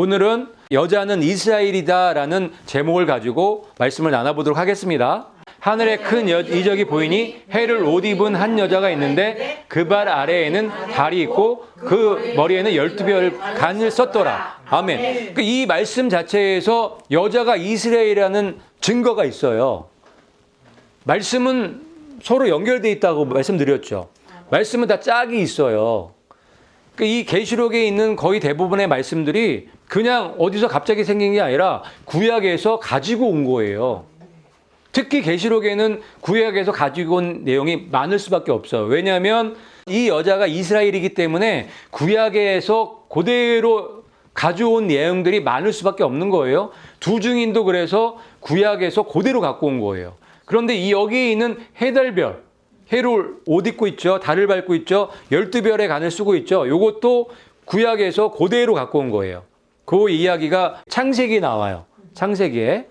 오늘은 여자는 이스라엘이다라는 제목을 가지고 말씀을 나눠보도록 하겠습니다. 하늘에 큰 여- 이적이 보이니 해를 옷 입은 한 여자가 있는데 그 발 아래에는 달이 있고 그 머리에는 열두 별 간을 썼더라. 아멘. 그이 말씀 자체에서 여자가 이스라엘이라는 증거가 있어요. 말씀은 서로 연결돼 있다고 말씀드렸죠. 말씀은 다 짝이 있어요. 그이 계시록에 있는 거의 대부분의 말씀들이 그냥 어디서 갑자기 생긴 게 아니라 구약에서 가지고 온 거예요. 특히 계시록에는 구약에서 가지고 온 내용이 많을 수밖에 없어요. 왜냐하면 이 여자가 이스라엘이기 때문에 구약에서 그대로 가져온 내용들이 많을 수밖에 없는 거예요. 두 증인도 그래서 구약에서 그대로 갖고 온 거예요. 그런데 이 여기에 있는 해달별, 해를 옷 입고 있죠. 달을 밟고 있죠. 열두 별의 간을 쓰고 있죠. 요것도 구약에서 그대로 갖고 온 거예요. 그 이야기가 창세기에 나와요. 창세기에.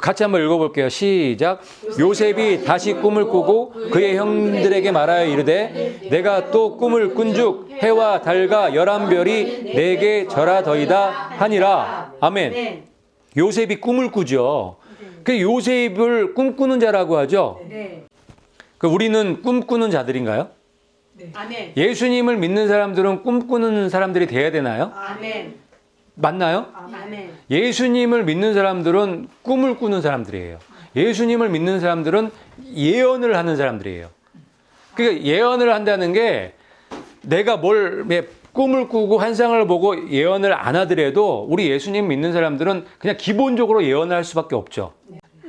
같이 한번 읽어볼게요. 시작. 요셉이 다시 꿈을 꾸고 그의 형들에게 말하여 이르되 내가 또 꿈을 꾼즉 해와 달과 열한 별이 내게 절하더이다 하니라. 아멘. 요셉이 꿈을 꾸죠. 그 요셉을 꿈꾸는 자라고 하죠. 네. 그 우리는 꿈꾸는 자들인가요? 아멘. 예수님을 믿는 사람들은 꿈꾸는 사람들이 돼야 되나요? 아멘. 맞나요? 아멘. 예수님을 믿는 사람들은 꿈을 꾸는 사람들이에요. 예수님을 믿는 사람들은 예언을 하는 사람들이에요. 그러니까 예언을 한다는 게 내가 뭘 예, 꿈을 꾸고 환상을 보고 예언을 안 하더라도 우리 예수님 믿는 사람들은 그냥 기본적으로 예언을 할 수밖에 없죠.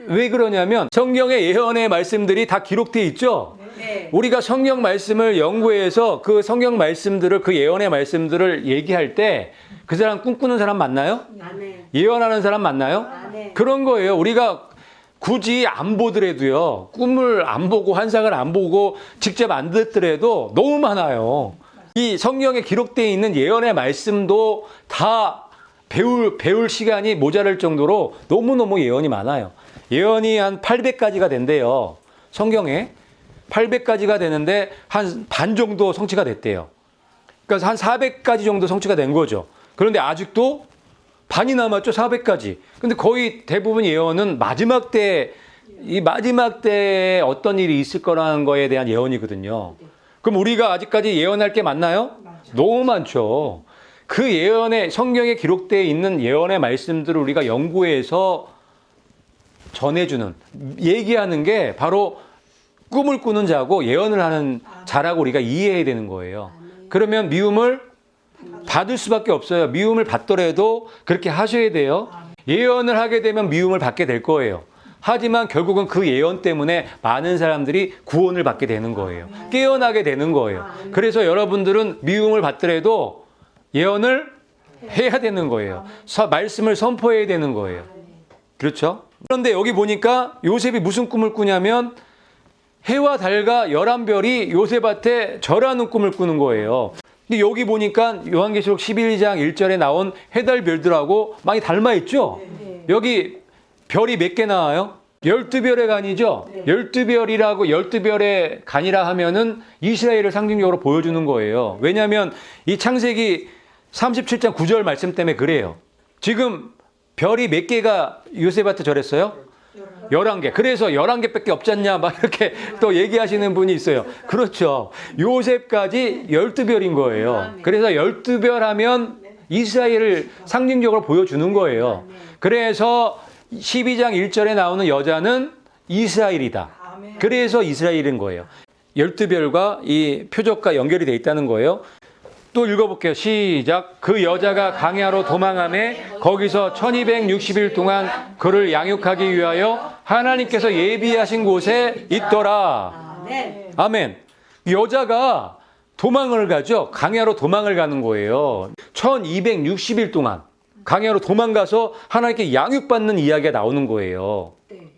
왜 그러냐면 성경의 예언의 말씀들이 다 기록돼 있죠. 네. 우리가 성경 말씀을 연구해서 그 성경 말씀들을 그 예언의 말씀들을 얘기할 때 그 사람 꿈꾸는 사람 맞나요? 예언하는 사람 맞나요? 그런 거예요. 우리가 굳이 안 보더라도요. 꿈을 안 보고 환상을 안 보고 직접 안 듣더라도 너무 많아요. 이 성경에 기록되어 있는 예언의 말씀도 다 배울 배울 시간이 모자랄 정도로 너무너무 예언이 많아요. 예언이 한 800가지가 된대요. 성경에 800가지가 되는데 한 반 정도 성취가 됐대요. 그러니까 한 400가지 정도 성취가 된 거죠. 그런데 아직도 반이 남았죠. 400가지. 근데 거의 대부분 예언은 마지막 때, 이 마지막 때 어떤 일이 있을 거라는 거에 대한 예언이거든요. 그럼 우리가 아직까지 예언할 게 많나요? 너무 많죠. 그 예언에, 성경에 기록되어 있는 예언의 말씀들을 우리가 연구해서 전해주는, 얘기하는 게 바로 꿈을 꾸는 자고 예언을 하는 자라고 우리가 이해해야 되는 거예요. 그러면 미움을 받을 수밖에 없어요. 미움을 받더라도 그렇게 하셔야 돼요. 예언을 하게 되면 미움을 받게 될 거예요. 하지만 결국은 그 예언 때문에 많은 사람들이 구원을 받게 되는 거예요. 깨어나게 되는 거예요. 그래서 여러분들은 미움을 받더라도 예언을 해야 되는 거예요. 서- 말씀을 선포해야 되는 거예요. 그렇죠? 그런데 여기 보니까 요셉이 무슨 꿈을 꾸냐면 해와 달과 열한 별이 요셉한테 절하는 꿈을 꾸는 거예요. 근데 여기 보니까 요한계시록 11장 1절에 나온 해달 별들하고 많이 닮아 있죠? 여기 별이 몇 개 나와요? 12별의 간이죠? 12별이라고 12별의 간이라 하면은 이스라엘을 상징적으로 보여주는 거예요. 왜냐하면 이 창세기 37장 9절 말씀 때문에 그래요. 지금 별이 몇 개가 요셉한테 절했어요? 11개. 그래서 11개밖에 없지 않냐, 막 이렇게 또 얘기하시는 분이 있어요. 그렇죠. 요셉까지 12별인 거예요. 그래서 12별 하면 이스라엘을 상징적으로 보여주는 거예요. 그래서 12장 1절에 나오는 여자는 이스라엘이다. 그래서 이스라엘인 거예요. 12별과 이 표적과 연결이 돼 있다는 거예요. 또 읽어볼게요. 시작. 그 여자가 강야로 도망함에 거기서 1260일 동안 그를 양육하기 위하여 하나님께서 예비하신 곳에 있더라. 아멘. 여자가 도망을 가죠. 강야로 도망을 가는 거예요. 1260일 동안 강야로 도망가서 하나님께 양육받는 이야기가 나오는 거예요. 네.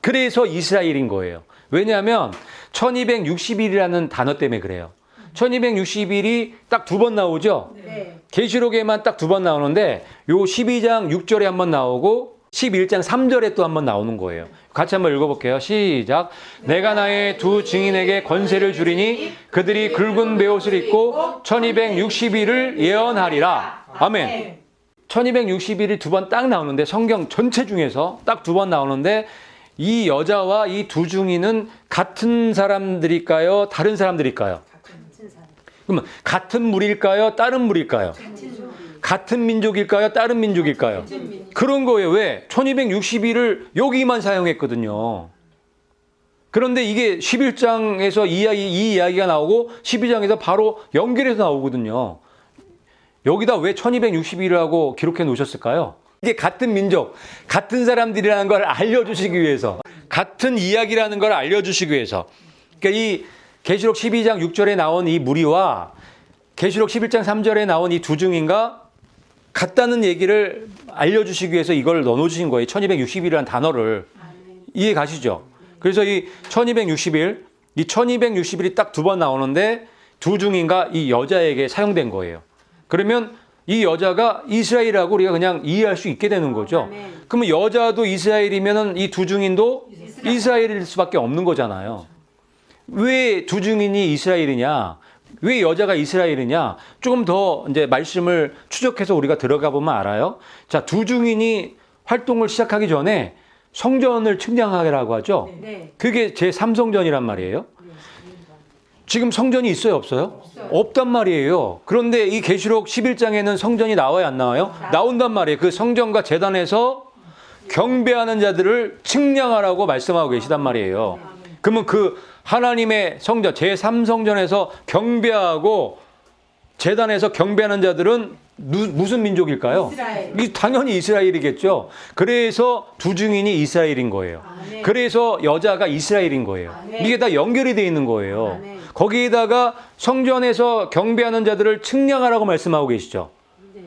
그래서 이스라엘인 거예요. 왜냐하면 1260일이라는 단어 때문에 그래요. 1260일이 딱 두 번 나오죠. 네. 계시록에만 딱 두 번 나오는데 요 12장 6절에 한 번 나오고 11장 3절에 또 한 번 나오는 거예요. 같이 한번 읽어볼게요. 시작. 내가 나의 두 증인에게 권세를 주리니 그들이 굵은 베옷을 입고 1260일을 예언하리라. 아멘. 1260일이 두 번 딱 나오는데 성경 전체 중에서 딱 두 번 나오는데 이 여자와 이 두 중이는 같은 사람들일까요? 다른 사람들일까요? 그러면 같은 물일까요? 다른 물일까요? 같은 민족일까요? 다른 민족일까요? 그런 거예요. 왜? 1260일을 여기만 사용했거든요. 그런데 이게 11장에서 이 이야기, 이 이야기가 나오고 12장에서 바로 연결해서 나오거든요. 여기다 왜 1260일이라고 기록해 놓으셨을까요? 이게 같은 민족, 같은 사람들이라는 걸 알려주시기 위해서, 같은 이야기라는 걸 알려주시기 위해서. 그러니까 이 계시록 12장 6절에 나온 이 무리와 계시록 11장 3절에 나온 이두 중인가 같다는 얘기를 알려주시기 위해서 이걸 넣어주신 거예요. 1260일이라는 단어를. 이해 가시죠? 그래서 이 1260일, 이 1260일이 딱 두 번 나오는데 두 중인가 이 여자에게 사용된 거예요. 그러면 이 여자가 이스라엘이라고 우리가 그냥 이해할 수 있게 되는 거죠. 아멘. 그러면 여자도 이스라엘이면은 이 두 중인도 이스라엘일 수밖에 없는 거잖아요. 왜두 중인이 이스라엘이냐? 왜 여자가 이스라엘이냐? 조금 더 이제 말씀을 추적해서 우리가 들어가 보면 알아요. 자, 두 중인이 활동을 시작하기 전에 성전을 측량하라고 하죠. 네. 그게 제 3성전이란 말이에요. 지금 성전이 있어요, 없어요? 없단 말이에요. 그런데 이 계시록 11장에는 성전이 나와요, 안 나와요? 나온단 말이에요. 그 성전과 재단에서 경배하는 자들을 측량하라고 말씀하고 계시단 말이에요. 그러면 그 하나님의 성전, 제3성전에서 경배하고 재단에서 경배하는 자들은 누- 무슨 민족일까요? 이스라엘. 이 당연히 이스라엘이겠죠. 그래서 두 증인이 이스라엘인 거예요. 아멘. 그래서 여자가 이스라엘인 거예요. 아멘. 이게 다 연결이 돼 있는 거예요. 아멘. 거기에다가 성전에서 경배하는 자들을 측량하라고 말씀하고 계시죠. 네.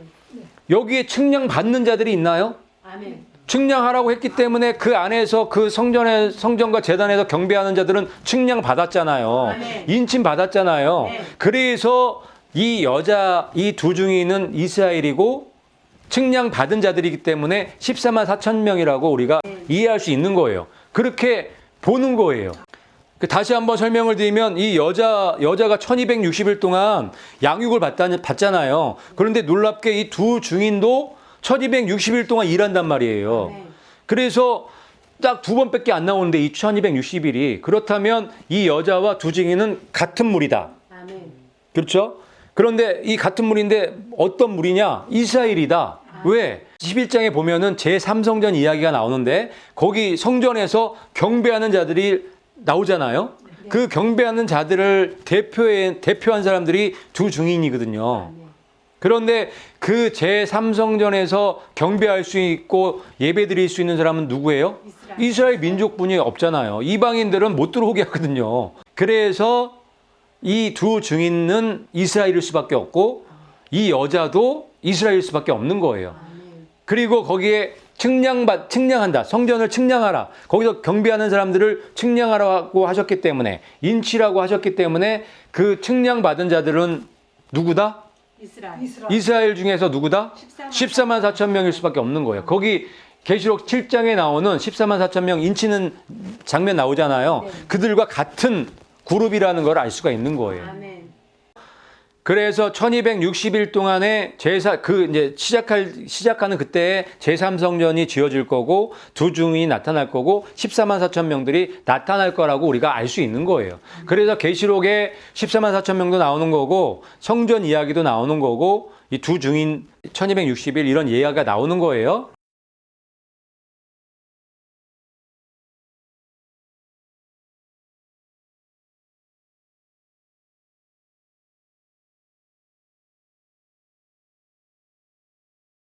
여기에 측량 받는 자들이 있나요? 아멘. 측량하라고 했기 때문에 그 안에서 그 성전에 성전과 재단에서 경배하는 자들은 측량 받았잖아요. 아멘. 인침 받았잖아요. 네. 그래서 이 여자 이 두 중이는 이스라엘이고 측량 받은 자들이기 때문에 14만 4천 명이라고 우리가 이해할 수 있는 거예요. 그렇게 보는 거예요. 그 다시 한번 설명을 드리면 이 여자 여자가 1260일 동안 양육을 받잖아요. 그런데 놀랍게 이 두 중인도 1260일 동안 일한단 말이에요. 아멘. 그래서 딱 두 번밖에 안 나오는데 이 1260일이 그렇다면 이 여자와 두 증인은 같은 물이다. 아멘. 그렇죠? 그런데 이 같은 물인데 어떤 물이냐? 이스라엘이다. 왜? 11장에 보면은 제3성전 이야기가 나오는데 거기 성전에서 경배하는 자들이 나오잖아요. 그 경배하는 자들을 대표해, 대표한 사람들이 두 증인이거든요. 그런데 그 제3성전에서 경배할 수 있고 예배 드릴 수 있는 사람은 누구예요? 이스라엘. 이스라엘 민족분이 없잖아요. 이방인들은 못 들어오게 하거든요. 그래서 이 두 증인은 이스라엘일 수밖에 없고 이 여자도 이스라엘일 수밖에 없는 거예요. 그리고 거기에 측량받 측량한다. 성전을 측량하라. 거기서 경배하는 사람들을 측량하라고 하셨기 때문에 인치라고 하셨기 때문에 그 측량받은 자들은 누구다? 이스라엘. 이스라엘 중에서 누구다? 14만 14만 4천 명일 수밖에 없는 거예요. 거기 계시록 7장에 나오는 14만 4천 명 인치는 장면 나오잖아요. 네. 그들과 같은 그룹이라는 걸 알 수가 있는 거예요. 아멘. 그래서 1260일 동안에 제사 그 이제 시작할 시작하는 그때에 제3성전이 지어질 거고 두 중이 나타날 거고 14만 4천 명들이 나타날 거라고 우리가 알 수 있는 거예요. 그래서 계시록에 14만 4천 명도 나오는 거고 성전 이야기도 나오는 거고 이 두 중인 1260일 이런 이야기가 나오는 거예요.